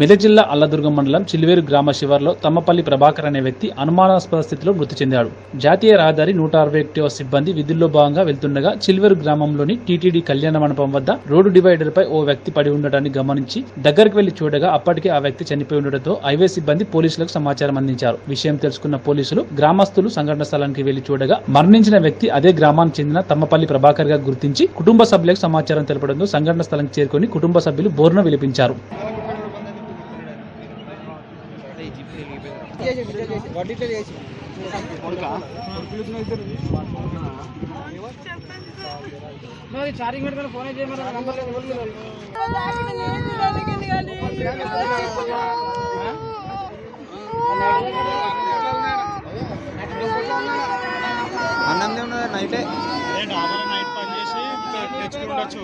మెదక్ జిల్లా అల్లదుర్గం మండలం చిల్వేరు గ్రామ శివార్లో తమ్మపల్లి ప్రభాకర్ అనే వ్యక్తి అనుమానాస్పద స్థితిలో మృతి చెందాడు. జాతీయ రహదారి నూట అరవై ఒకటి సిబ్బంది విధుల్లో భాగంగా వెళ్తుండగా చిల్వేరు గ్రామంలోని టీటీడీ కళ్యాణ మండపం వద్ద రోడ్డు డివైడర్ పై ఓ వ్యక్తి పడి ఉండటాన్ని గమనించి దగ్గరికి వెళ్ళి చూడగా అప్పటికే ఆ వ్యక్తి చనిపోయి ఉండటంతో హైవే సిబ్బంది పోలీసులకు సమాచారం అందించారు. విషయం తెలుసుకున్న పోలీసులు గ్రామస్తులు సంఘటన స్థలానికి వెళ్ళి చూడగా మరణించిన వ్యక్తి అదే గ్రామానికి చెందిన తమ్మపల్లి ప్రభాకర్గా గుర్తించి కుటుంబ సభ్యులకు సమాచారం తెలపడంతో సంఘటన స్థలానికి చేరుకుని కుటుంబ సభ్యులు బోర్న విలిపించారు. మరి ఛార్జింగ్ పెట్టుకుని ఫోన్ చేయమని నంబర్. అన్నం ఉన్నది నైటే నైట్ పని చేసి తెచ్చుకుండొచ్చు